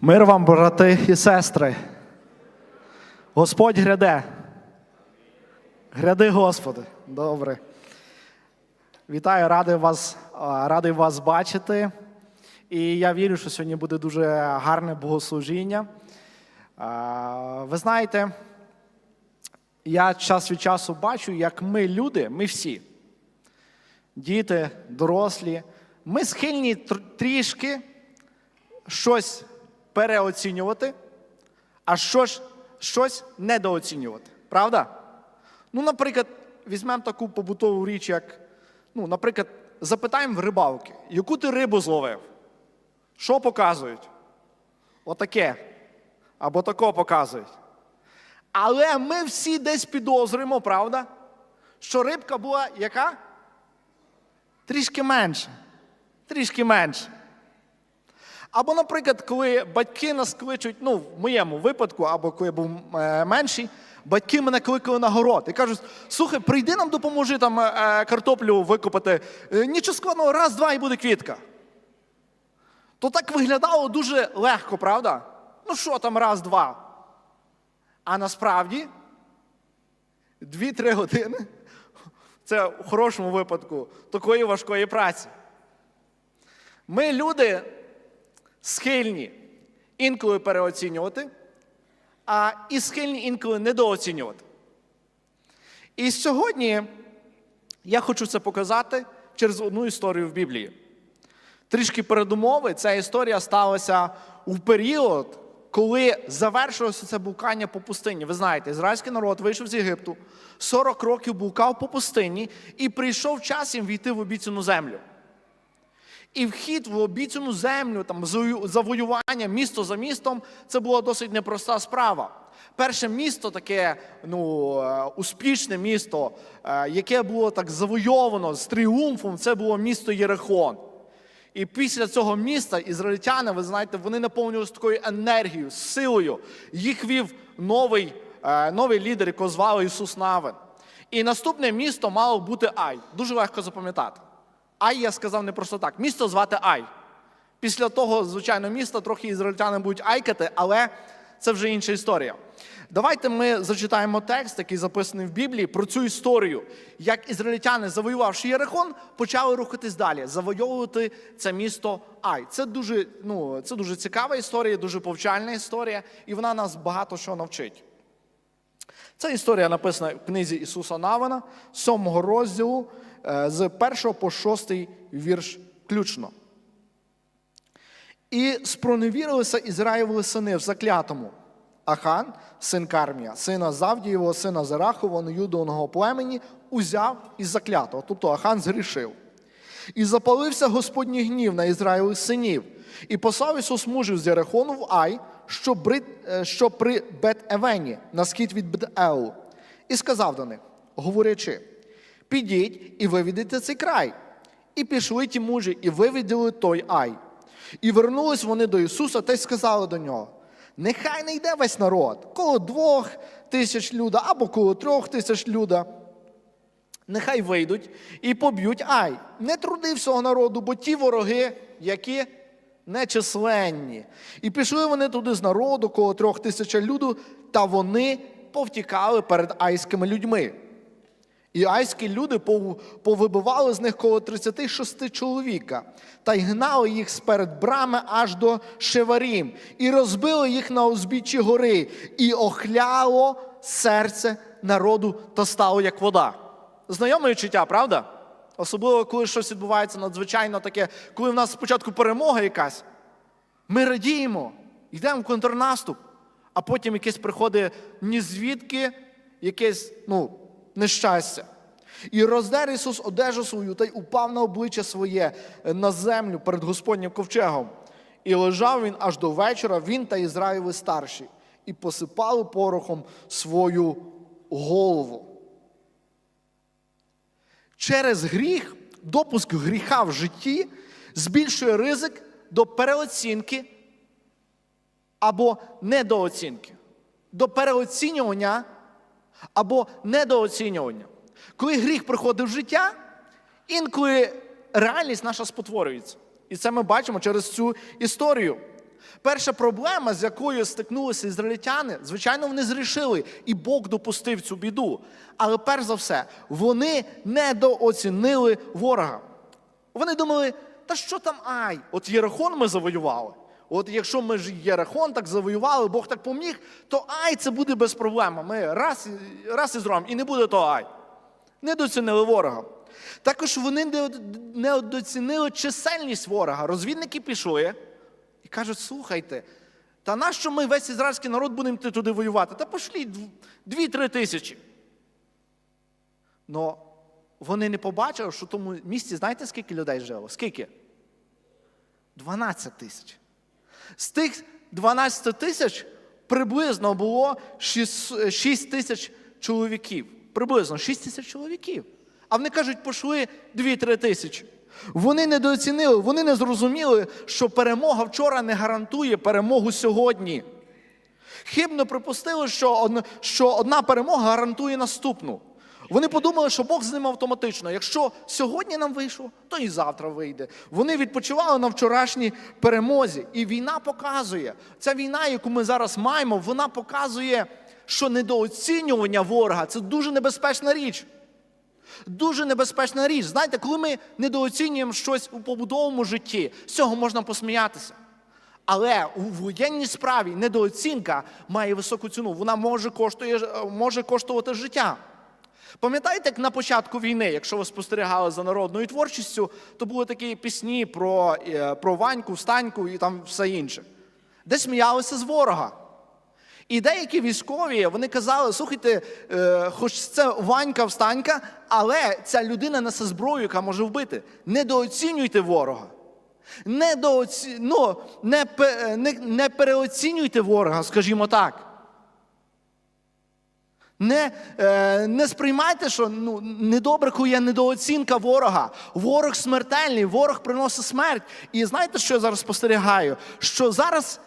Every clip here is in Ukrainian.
Мир вам, брати і сестри. Господь гряде. Гряди, Господи. Добре. Вітаю, радий вас, радий вас бачити. І я вірю, що сьогодні буде дуже гарне богослужіння. Ви знаєте, я час від часу бачу, як ми, люди, ми всі, діти, дорослі, ми схильні трішки щось переоцінювати, а що щось недооцінювати. Правда? Ну, наприклад, візьмемо таку побутову річ, як, ну, наприклад, запитаємо в рибалки, яку ти рибу зловив? Що показують? Отаке. Або тако показують. Але ми всі десь підозрюємо, правда? Що рибка була яка? Трішки менше. Трішки менше. Або, наприклад, коли батьки нас кличуть, ну, в моєму випадку, або коли я був е, менший, батьки мене кликали на город і кажуть: слухай, прийди нам допоможи там е, картоплю викопати. Е, Нічого складного, раз, два і буде квітка. То так виглядало дуже легко, правда? Ну що там, раз, два. А насправді дві-три години це в хорошому випадку такої важкої праці. Ми люди схильні інколи переоцінювати, а і схильні інколи недооцінювати. І сьогодні я хочу це показати через одну історію в Біблії. Трішки передумови, ця історія сталася у період, коли завершилося це блукання по пустині. Ви знаєте, ізраїльський народ вийшов з Єгипту, 40 років блукав по пустині, і прийшов час їм війти в обіцяну землю. І вхід в обіцяну землю, там завоювання місто за містом, це була досить непроста справа. Перше місто, таке ну, е, успішне місто, е, яке було так завойовано з тріумфом, це було місто Єрихон. І після цього міста ізраїльтяни, ви знаєте, вони наповнювалися такою енергією, силою. Їх вів новий, е, новий лідер, якого звали Ісус Навин. І наступне місто мало бути Ай. Дуже легко запам'ятати. Ай, я сказав не просто так. Місто звати Ай. Після того, звичайно, міста трохи ізраїльтяни будуть айкати, але це вже інша історія. Давайте ми зачитаємо текст, який записаний в Біблії, про цю історію, як ізраїльтяни, завоювавши Єрихон, почали рухатись далі, завойовувати це місто Ай. Це дуже, ну, це дуже цікава історія, дуже повчальна історія, і вона нас багато що навчить. Ця історія написана в книзі Ісуса Навина, 7 розділу, з 1 по 6 вірш включно. І спроневірилися Ізраїлеві сини в заклятому. Ахан, син Кармія, сина Завдієвого, сина Зарахового, Юдовного племені, узяв із заклятого. Тобто Ахан згрішив. І запалився Господній гнів на Ізраїлевих синів, і послав Ісус мужів з Єрихону в Ай, що, бри, е, що при Бет-Евені, на схід від Бет-Елу, і сказав до них, говорячи: підіть і вивідайте цей край. І пішли ті мужі, і вивідали той Ай. І вернулись вони до Ісуса та й сказали до нього: нехай не йде весь народ, коло двох тисяч люда або коло трьох тисяч люда. Нехай вийдуть і поб'ють ай. Не труди всього народу, бо ті вороги, які нечисленні. І пішли вони туди з народу, коло трьох тисяч люду, та вони повтікали перед айськими людьми. І айські люди повибивали з них коло 36 чоловіка, та й гнали їх сперед брами аж до Шеварім, і розбили їх на узбіччі гори, і охляло серце народу та стало як вода. Знайоме відчуття, правда? Особливо, коли щось відбувається надзвичайно таке, коли в нас спочатку перемога якась, ми радіємо, йдемо в контрнаступ, а потім якесь приходить ні звідки, якесь ну, нещастя. І роздер Ісус одежу свою та й упав на обличчя своє е, на землю перед Господнім ковчегом. І лежав він аж до вечора, він та Ізраїли старші, і посипали порохом свою голову. Через гріх, допуск гріха в житті збільшує ризик до переоцінки або недооцінки, до переоцінювання або недооцінювання. Коли гріх приходить в життя, інколи реальність наша спотворюється. І це ми бачимо через цю історію. Перша проблема, з якою стикнулися ізраїльтяни, звичайно, вони зрішили, і Бог допустив цю біду. Але перш за все, вони недооцінили ворога. Вони думали, та що там ай? От Єрихон ми завоювали. От якщо ми ж Єрихон так завоювали, Бог так поміг, то ай це буде без проблем. Ми раз, раз і зробимо, і не буде то ай. Недооцінили ворога. Також вони не- недооцінили чисельність ворога. Розвідники пішли і кажуть: слухайте, та нащо ми весь ізраїльський народ будемо туди воювати? Та пошліть дв- дві-три тисячі. Но вони не побачили, що в тому місті, знаєте, скільки людей жило? Скільки? 12 тисяч. З тих 12 тисяч приблизно було 6, 6 тисяч чоловіків. Приблизно 6 тисяч чоловіків. А вони кажуть, пошли 2-3 тисячі. Вони недооцінили, вони не зрозуміли, що перемога вчора не гарантує перемогу сьогодні. Хибно припустили, що одна перемога гарантує наступну. Вони подумали, що Бог з ними автоматично. Якщо сьогодні нам вийшло, то і завтра вийде. Вони відпочивали на вчорашній перемозі. І війна показує, ця війна, яку ми зараз маємо, вона показує, що недооцінювання ворога це дуже небезпечна річ. Дуже небезпечна річ. Знаєте, коли ми недооцінюємо щось у побудовому житті, з цього можна посміятися. Але у воєнній справі недооцінка має високу ціну. Вона може, коштує, може коштувати життя. Пам'ятаєте, як на початку війни, якщо ви спостерігали за народною творчістю, то були такі пісні про, е, про Ваньку, Встаньку і там все інше, де сміялися з ворога. І деякі військові вони казали: слухайте, е, хоч це Ванька встанька, але ця людина несе зброю, яка може вбити. Недооцінюйте ворога. Недооці... Ну, не, не, не переоцінюйте ворога, скажімо так. Не, е, не сприймайте, що ну, недобре, коли є недооцінка ворога. Ворог смертельний, ворог приносить смерть. І знаєте, що я зараз спостерігаю? Що зараз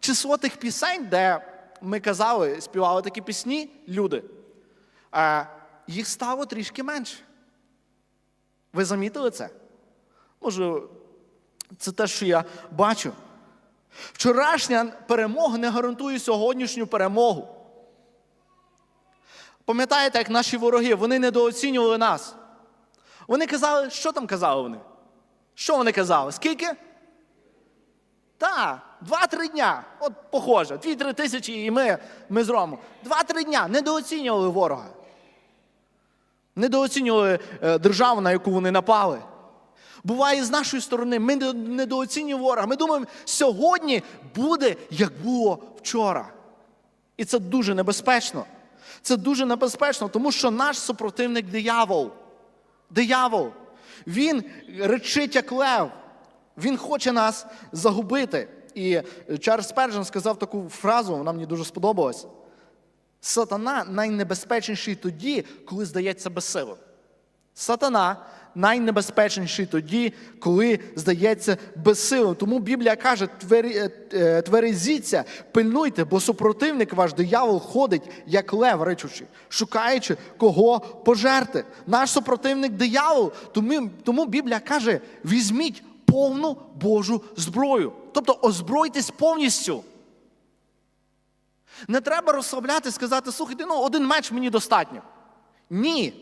число тих пісень, де ми казали, співали такі пісні, люди, е, їх стало трішки менше. Ви замітили це? Може, це те, що я бачу. Вчорашня перемога не гарантує сьогоднішню перемогу. Пам'ятаєте, як наші вороги, вони недооцінювали нас. Вони казали, що там казали вони? Що вони казали? Скільки? Так, два-три дня. От похоже, дві-три тисячі, і ми, ми зробимо. Два-три дня недооцінювали ворога. Недооцінювали е, державу, на яку вони напали. Буває з нашої сторони, ми недооцінюємо ворога. Ми думаємо, сьогодні буде, як було вчора. І це дуже небезпечно. Це дуже небезпечно, тому що наш супротивник диявол. Диявол. Він речить як лев. Він хоче нас загубити. І Чарльз Перджен сказав таку фразу, вона мені дуже сподобалась. Сатана найнебезпечніший тоді, коли здається безсилим. Сатана найнебезпечніший тоді, коли здається безсилим. Тому Біблія каже: «Твері- е, е, тверезіться, пильнуйте, бо супротивник ваш диявол ходить, як лев речучи, шукаючи кого пожерти. Наш супротивник диявол. Тому, тому Біблія каже: візьміть повну Божу зброю. Тобто озбройтесь повністю. Не треба розслабляти, сказати, слухайте, ну один меч мені достатньо. Ні.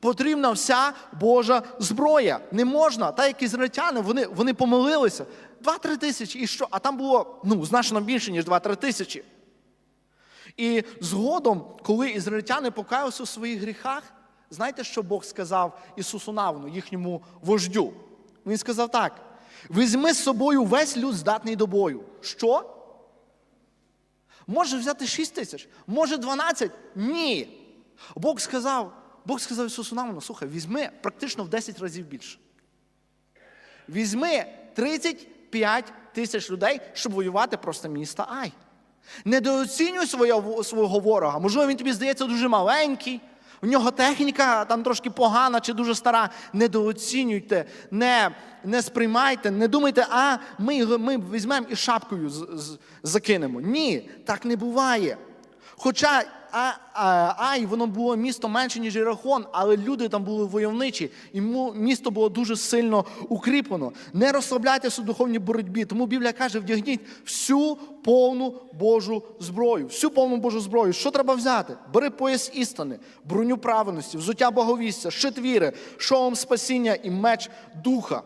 Потрібна вся Божа зброя. Не можна, так як ізраїльтяни, вони, вони помилилися. Два-три тисячі. І що? А там було ну, значно більше, ніж два-три тисячі. І згодом, коли ізраїльтяни покаялися у своїх гріхах, знаєте, що Бог сказав Ісусу Навну, їхньому вождю? Він сказав так: візьми з собою весь люд здатний до бою. Що? Може взяти 6 тисяч, може 12? Ні. Бог сказав, Бог сказав Ісусу Навну, слухай, візьми практично в 10 разів більше. Візьми 35 тисяч людей, щоб воювати просто міста Ай. Недооцінюй свого, свого ворога. Можливо, він тобі здається дуже маленький, в нього техніка там трошки погана чи дуже стара. Недооцінюйте, не, не сприймайте, не думайте, а ми, ми візьмемо і шапкою з, з- закинемо. Ні, так не буває. Хоча а, а, Ай, воно було місто менше, ніж Єрахон, але люди там були войовничі, і місто було дуже сильно укріплено. Не розслабляйтеся у духовній боротьбі. Тому Біблія каже: вдягніть всю повну Божу зброю. Всю повну Божу зброю. Що треба взяти? Бери пояс істини, броню праведності, взуття боговістя, щит віри, шолом спасіння і меч духа.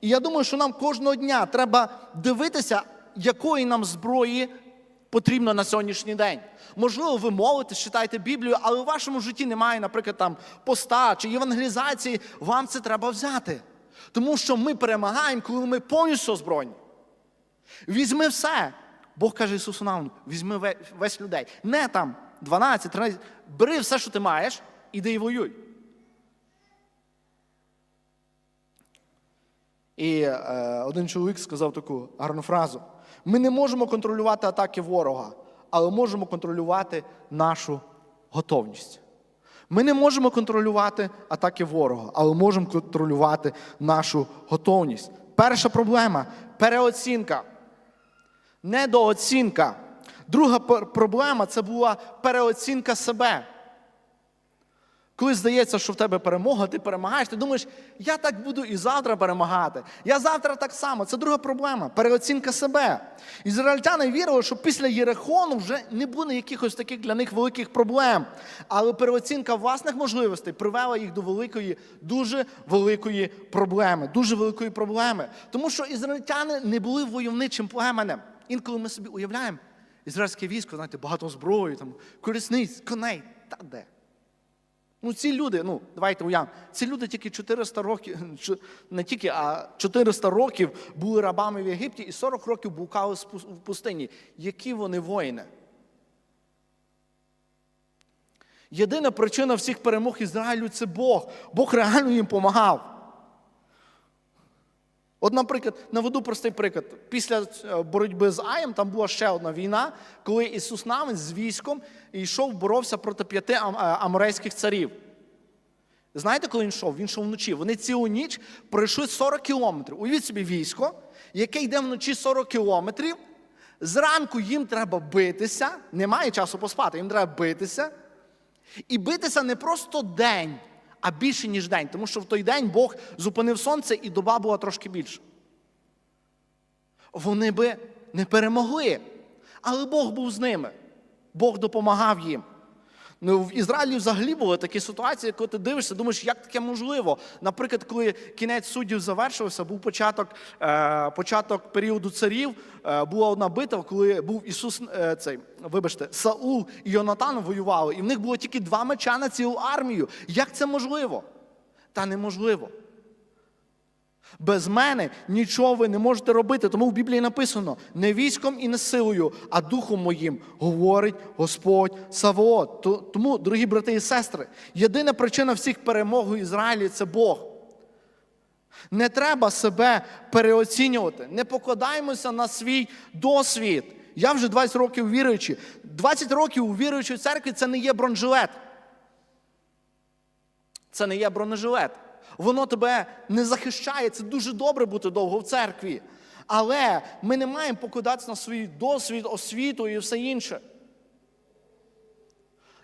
І я думаю, що нам кожного дня треба дивитися, якої нам зброї потрібно на сьогоднішній день. Можливо, ви молитесь, читаєте Біблію, але у вашому житті немає, наприклад, там поста чи євангелізації. Вам це треба взяти. Тому що ми перемагаємо, коли ми повністю озброєні. Візьми все. Бог каже Ісусу нам, візьми весь людей. Не там 12, 13. Бери все, що ти маєш, іди і воюй. І е, один чоловік сказав таку гарну фразу: ми не можемо контролювати атаки ворога, але можемо контролювати нашу готовність. Ми не можемо контролювати атаки ворога, але можемо контролювати нашу готовність. Перша проблема переоцінка, недооцінка. Друга проблема це була переоцінка себе. Коли здається, що в тебе перемога, ти перемагаєш, ти думаєш, я так буду і завтра перемагати. Я завтра так само. Це друга проблема переоцінка себе. Ізраїльтяни вірили, що після Єрихону вже не буде якихось таких для них великих проблем. Але переоцінка власних можливостей привела їх до великої, дуже великої проблеми. Дуже великої проблеми. Тому що ізраїльтяни не були войовничим племенем. Інколи ми собі уявляємо, ізраїльське військо, знаєте, багато зброї, там, колісниць, коней. Та де? Ну, ці люди, ну, давайте уявимо, ці люди тільки 400 років, не тільки, а 400 років були рабами в Єгипті і 40 років букали в пустині. Які вони воїни? Єдина причина всіх перемог Ізраїлю це Бог. Бог реально їм допомагав. От, наприклад, наведу простий приклад. Після е, боротьби з Аєм там була ще одна війна, коли Ісус Навин з військом йшов, боровся проти п'яти е, аморейських царів. Знаєте, коли він йшов? Він йшов вночі. Вони цілу ніч пройшли 40 кілометрів. Уявіть собі військо, яке йде вночі 40 кілометрів. Зранку їм треба битися, немає часу поспати, їм треба битися. І битися не просто день, а більше, ніж день. Тому що в той день Бог зупинив сонце і доба була трошки більше. Вони би не перемогли. Але Бог був з ними. Бог допомагав їм. Ну, в Ізраїлі взагалі були такі ситуації, коли ти дивишся, думаєш, як таке можливо. Наприклад, коли кінець суддів завершився, був початок, е, початок періоду царів, е, була одна битва, коли був Ісус, е, цей, вибачте, Саул і Йонатан воювали, і в них було тільки два меча на цілу армію. Як це можливо? Та неможливо. Без мене нічого ви не можете робити. Тому в Біблії написано: не військом і не силою, а духом моїм говорить Господь Савоот. Тому, дорогі брати і сестри, єдина причина всіх перемог у Ізраїлі це Бог. Не треба себе переоцінювати. Не покладаємося на свій досвід. Я вже 20 років віруючи. 20 років у віруючій церкві це не є бронежилет. Це не є бронежилет. Воно тебе не захищає. Це дуже добре бути довго в церкві. Але ми не маємо покладатися на свій досвід, освіту і все інше.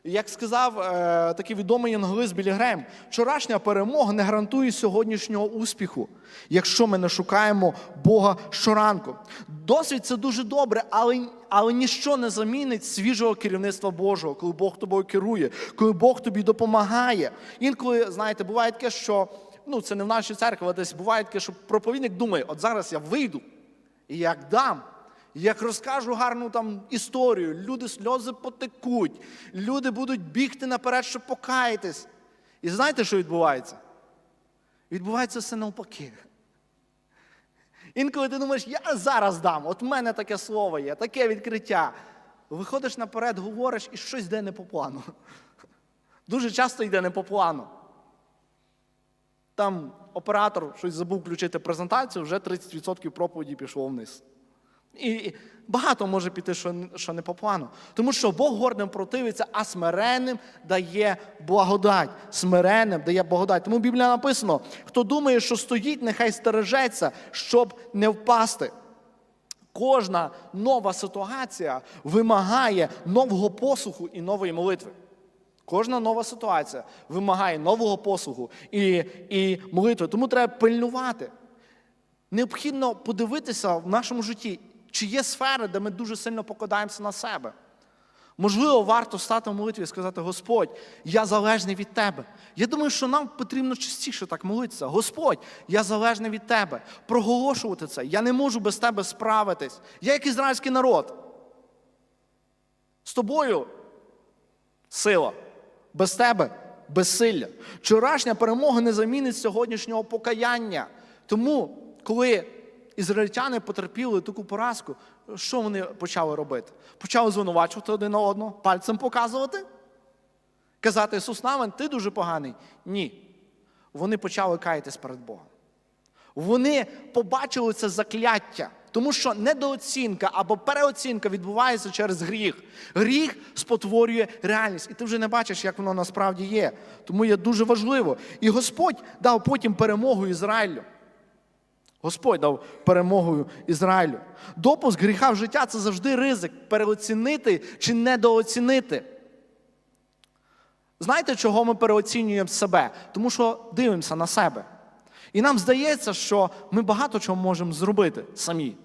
Як сказав е, такий відомий євангелист Білі Грем, вчорашня перемога не гарантує сьогоднішнього успіху, якщо ми не шукаємо Бога щоранку. Досвід це дуже добре, але, але ніщо не замінить свіжого керівництва Божого, коли Бог тобою керує, коли Бог тобі допомагає. Інколи, знаєте, буває таке, що ну це не в нашій церкві, але десь буває таке, що проповідник думає, от зараз я вийду і як дам. Як розкажу гарну там історію, люди сльози потекуть, люди будуть бігти наперед, щоб покаятись. І знаєте, що відбувається? Відбувається все навпаки. Інколи ти думаєш, я зараз дам, от в мене таке слово є, таке відкриття. Виходиш наперед, говориш і щось йде не по плану. Дуже часто йде не по плану. Там оператор щось забув включити презентацію, вже 30% проповіді пішло вниз. І багато може піти, що, не- по плану. Тому що Бог гордим противиться, а смиренним дає благодать. Смиренним дає благодать. Тому в Біблії написано: хто думає, що стоїть, нехай стережеться, щоб не впасти. Кожна нова ситуація вимагає нового послуху і нової молитви. Кожна нова ситуація вимагає нового послугу і, і молитви. Тому треба пильнувати. Необхідно подивитися в нашому житті, чи є сфери, де ми дуже сильно покладаємося на себе. Можливо, варто стати в молитві і сказати: Господь, я залежний від Тебе. Я думаю, що нам потрібно частіше так молитися. Господь, я залежний від Тебе. Проголошувати це. Я не можу без Тебе справитись. Я як ізраїльський народ. З тобою сила. Без тебе безсилля. Вчорашня перемога не замінить сьогоднішнього покаяння. Тому, коли ізраїльтяни потерпіли таку поразку, що вони почали робити? Почали звинувачувати один на одного, пальцем показувати? Казати, Ісус Навин, ти дуже поганий. Ні. Вони почали каятись перед Богом. Вони побачили це закляття, тому що недооцінка або переоцінка відбувається через гріх. Гріх спотворює реальність, і ти вже не бачиш, як воно насправді є. Тому є дуже важливо. І Господь дав потім перемогу Ізраїлю. Господь дав перемогу Ізраїлю. Допуск гріха в життя це завжди ризик переоцінити чи недооцінити. Знаєте, чого ми переоцінюємо себе? Тому що дивимося на себе. І нам здається, що ми багато чого можемо зробити самі.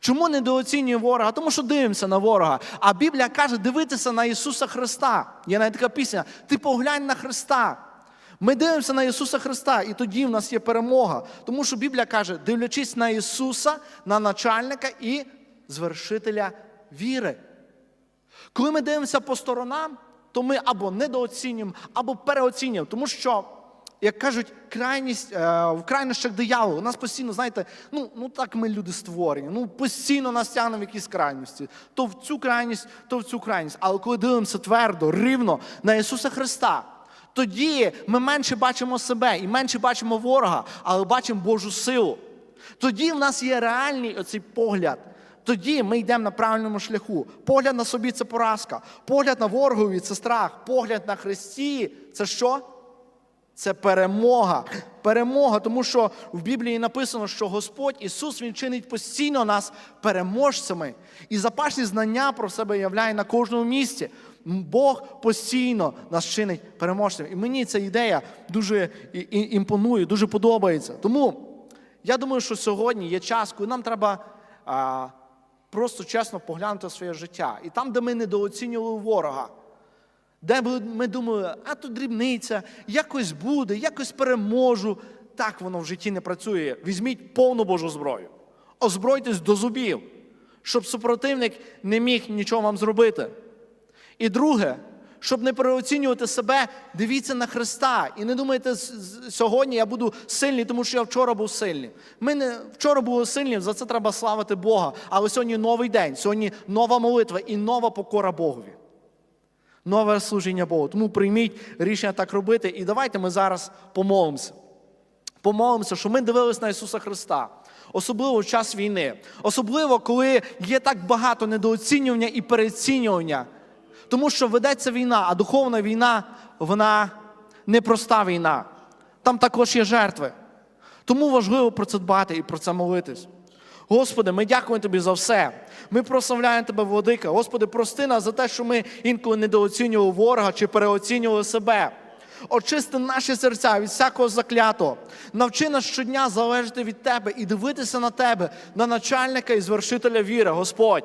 Чому недооцінює ворога? Тому що дивимося на ворога. А Біблія каже, дивитися на Ісуса Христа. Є навіть така пісня: Ти поглянь на Христа. Ми дивимося на Ісуса Христа, і тоді в нас є перемога. Тому що Біблія каже, дивлячись на Ісуса, на начальника і звершителя віри. Коли ми дивимося по сторонам, то ми або недооцінюємо, або переоцінюємо. Тому що, як кажуть, крайність е, в крайнощах дияволу, у нас постійно, знаєте, ну, ну так ми люди створені. Ну постійно нас тягне в якісь крайності. То в цю крайність, то в цю крайність. Але коли дивимося твердо, рівно на Ісуса Христа, тоді ми менше бачимо себе і менше бачимо ворога, але бачимо Божу силу. Тоді в нас є реальний оцей погляд. Тоді ми йдемо на правильному шляху. Погляд на собі це поразка. Погляд на ворогові це страх. Погляд на Христі це що? Це перемога. Перемога, тому що в Біблії написано, що Господь Ісус Він чинить постійно нас переможцями. І запашні знання про себе являє на кожному місці. Бог постійно нас чинить переможцями. І мені ця ідея дуже імпонує, дуже подобається. Тому я думаю, що сьогодні є час, коли нам треба а, просто чесно поглянути своє життя. І там, де ми недооцінювали ворога, де ми- думали, а тут дрібниця, якось буде, якось переможу. Так воно в житті не працює. Візьміть повну Божу зброю, озбройтесь до зубів, щоб супротивник не міг нічого вам зробити. І друге, щоб не переоцінювати себе, дивіться на Христа. І не думайте, сьогодні я буду сильний, тому що я вчора був сильним. Ми не вчора були сильні, за це треба славити Бога. Але сьогодні новий день, сьогодні нова молитва і нова покора Богові. Нове служіння Богу. Тому прийміть рішення так робити. І давайте ми зараз помолимося. Помолимося, що ми дивились на Ісуса Христа. Особливо в час війни. Особливо, коли є так багато недооцінювання і переоцінювання. Тому що ведеться війна, а духовна війна, вона непроста війна. Там також є жертви. Тому важливо про це дбати і про це молитись. Господи, ми дякуємо Тобі за все. Ми прославляємо Тебе, Владика. Господи, прости нас за те, що ми інколи недооцінювали ворога чи переоцінювали себе. Очисти наші серця від всякого заклятого. Навчи нас щодня залежати від Тебе і дивитися на Тебе, на начальника і звершителя віри, Господь.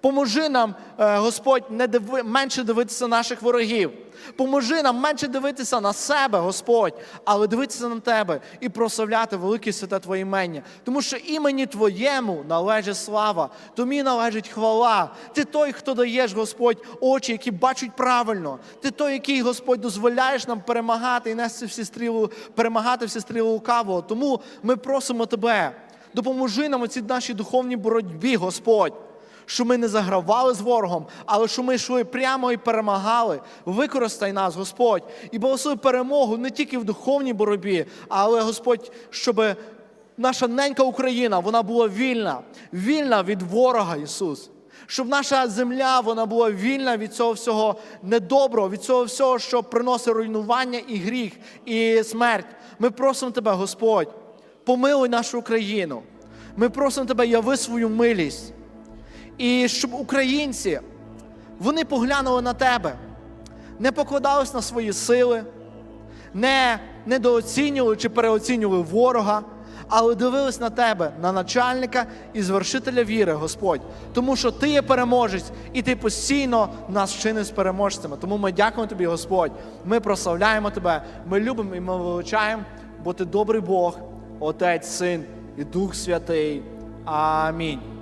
Поможи нам, е, Господь, не диви, менше дивитися наших ворогів. Поможи нам менше дивитися на себе, Господь, але дивитися на Тебе і прославляти велике святе Твоє імення. Тому що імені Твоєму належить слава, тобі належить хвала. Ти той, хто даєш, Господь, очі, які бачать правильно. Ти той, який, Господь, дозволяєш нам перемагати і нести всі стріли, перемагати всі стріли лукавого. Тому ми просимо Тебе, допоможи нам у цій нашій духовній боротьбі, Господь що ми не загравали з ворогом, але що ми йшли прямо і перемагали. Використай нас, Господь, і благослови перемогу не тільки в духовній боротьбі, але Господь, щоб наша ненька Україна вона була вільна, вільна від ворога Ісус. Щоб наша земля вона була вільна від цього всього недоброго, від цього всього, що приносить руйнування і гріх, і смерть. Ми просимо Тебе, Господь, помилуй нашу Україну. Ми просимо тебе, яви свою милість. І щоб українці вони поглянули на тебе, не покладались на свої сили, не недооцінювали чи переоцінювали ворога, але дивились на тебе, на начальника і звершителя віри, Господь. Тому що ти є переможець, і ти постійно нас чиниш з переможцями. Тому ми дякуємо тобі, Господь. Ми прославляємо тебе, ми любимо і ми величаємо, бо ти добрий Бог, Отець, Син і Дух Святий. Амінь.